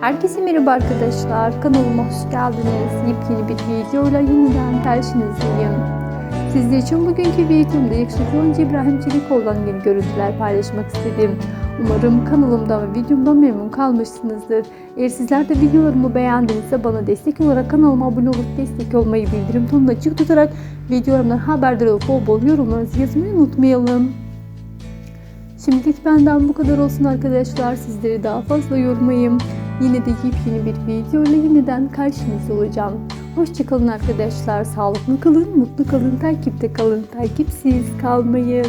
Herkese merhaba arkadaşlar. Kanalıma hoş geldiniz. Yepyeni bir videoyla yeniden karşınızdayım. Sizler için bugünkü videomda yakışıklı oyuncu İbrahim Çelikoğlu'dan yeni görüntüler paylaşmak istedim. Umarım kanalımdan ve videomdan memnun kalmışsınızdır. Eğer sizler de videolarımı beğendinizse bana destek olarak kanalıma abone olup destek olmayı bildirim tonunu açık tutarak videolarımdan haberdar olup bol bol yorumlarınızı yazmayı unutmayalım. Şimdilik benden bu kadar olsun arkadaşlar. Sizleri daha fazla yormayayım. Yine de yepyeni bir video ile yeniden karşınızda olacağım. Hoşçakalın arkadaşlar. Sağlıklı kalın, mutlu kalın, takipte kalın, takipsiz kalmayın.